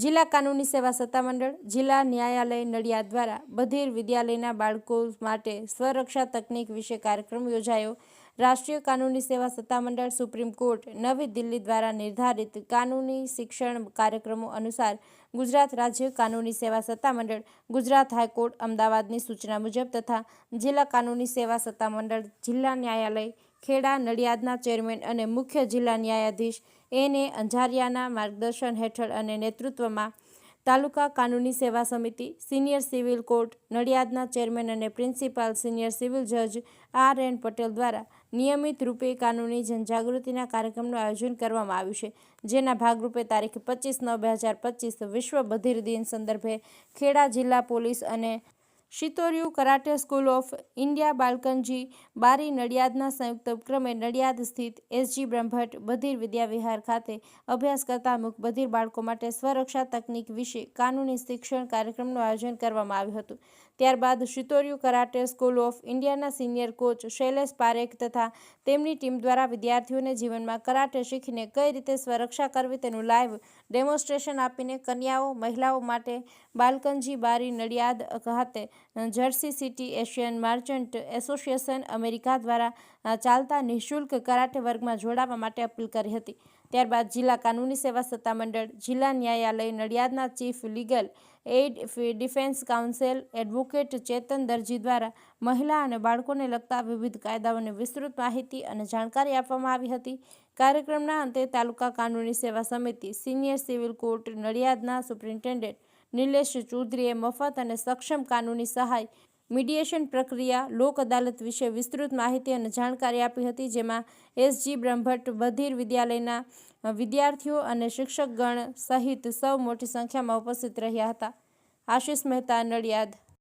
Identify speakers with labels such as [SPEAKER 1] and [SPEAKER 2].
[SPEAKER 1] જિલ્લા કાનૂની સેવા સત્તામંડળ જિલ્લા ન્યાયાલય નડિયાદ દ્વારા બધીર વિદ્યાલયના બાળકો માટે સ્વરક્ષા તકનીક વિશે કાર્યક્રમ યોજાયો. રાષ્ટ્રીય કાનૂની સેવા સત્તામંડળ સુપ્રીમ કોર્ટ નવી દિલ્હી દ્વારા નિર્ધારિત કાનૂની શિક્ષણ કાર્યક્રમો અનુસાર ગુજરાત રાજ્ય કાનૂની સેવા સત્તામંડળ ગુજરાત હાઈકોર્ટ અમદાવાદની સૂચના મુજબ તથા જિલ્લા કાનૂની સેવા સત્તામંડળ જિલ્લા ન્યાયાલય ખેડા, નડિયાદના ચેરમેન અને મુખ્ય જિલ્લા ન્યાયાધીશ એન અંજારિયાના માર્ગદર્શન હેઠળ અને નેતૃત્વમાં તાલુકા કાનૂની સેવા સમિતિ, સિનિયર સિવિલ કોર્ટ, નડિયાદના ચેરમેન અને પ્રિન્સિપાલ સિનિયર સિવિલ જજ આર એન પટેલ દ્વારા નિયમિત રૂપે કાનૂની જનજાગૃતિના કાર્યક્રમનું આયોજન કરવામાં આવ્યું છે. જેના ભાગરૂપે તારીખ પચીસ નવ બે હજાર પચીસ વિશ્વ બધિર દિન સંદર્ભે ખેડા જિલ્લા પોલીસ અને Shitoryu karate school of India Balkanji, Bari નડિયાદના સંયુક્ત ઉપક્રમે નડિયાદ સ્થિત એસજી બ્રહ્મભટ્ટ બધિર વિદ્યાવિહાર ખાતે અભ્યાસ કરતા અમુક બધિર બાળકો માટે સ્વરક્ષા તકનીક વિશે કાનૂની શિક્ષણ કાર્યક્રમનું આયોજન કરવામાં આવ્યું હતું. ત્યારબાદ શિતોર્યુ કરાટે સ્કૂલ ઓફ ઇન્ડિયાના સિનિયર કોચ શૈલેષ પારેખ તથા તેમની ટીમ દ્વારા વિદ્યાર્થીઓને જીવનમાં કરાટે શીખીને કઈ રીતે સ્વરક્ષા કરવી તેનું લાઈવ ડેમોન્સ્ટ્રેશન આપીને કન્યાઓ, મહિલાઓ માટે બાલકનજી, બારી નડિયાદ ખાતે Jersey City Asian merchant association America દ્વારા ચાલતા નિઃશુલ્ક કરાટે વર્ગમાં જોડાવા માટે અપીલ કરી હતી. ત્યારબાદ જિલ્લા કાનૂની સેવા સત્તામંડળ, જિલ્લા ન્યાયાલય નડિયાદના chief legal aid defence counsel advocate Chetan Darji દ્વારા મહિલા અને બાળકોને લગતા વિવિધ કાયદાઓની વિસ્તૃત માહિતી અને જાણકારી આપવામાં આવી હતી. કાર્યક્રમના અંતે તાલુકા કાનૂની સેવા સમિતિ સિનિયર સિવિલ કોર્ટ નડિયાદના સુપ્રિન્ટેન્ડન્ટ નિલેશ ચૌધરીએ મફત અને સક્ષમ કાનૂની સહાય, મીડિયેશન પ્રક્રિયા, લોક અદાલત વિશે વિસ્તૃત માહિતી અને જાણકારી આપી હતી, જેમાં એસજી બ્રહ્મભટ્ટ બધીર વિદ્યાલયના વિદ્યાર્થીઓ અને શિક્ષકગણ સહિત સૌ મોટી સંખ્યામાં ઉપસ્થિત રહ્યા હતા. આશિષ મહેતા, નડિયાદ.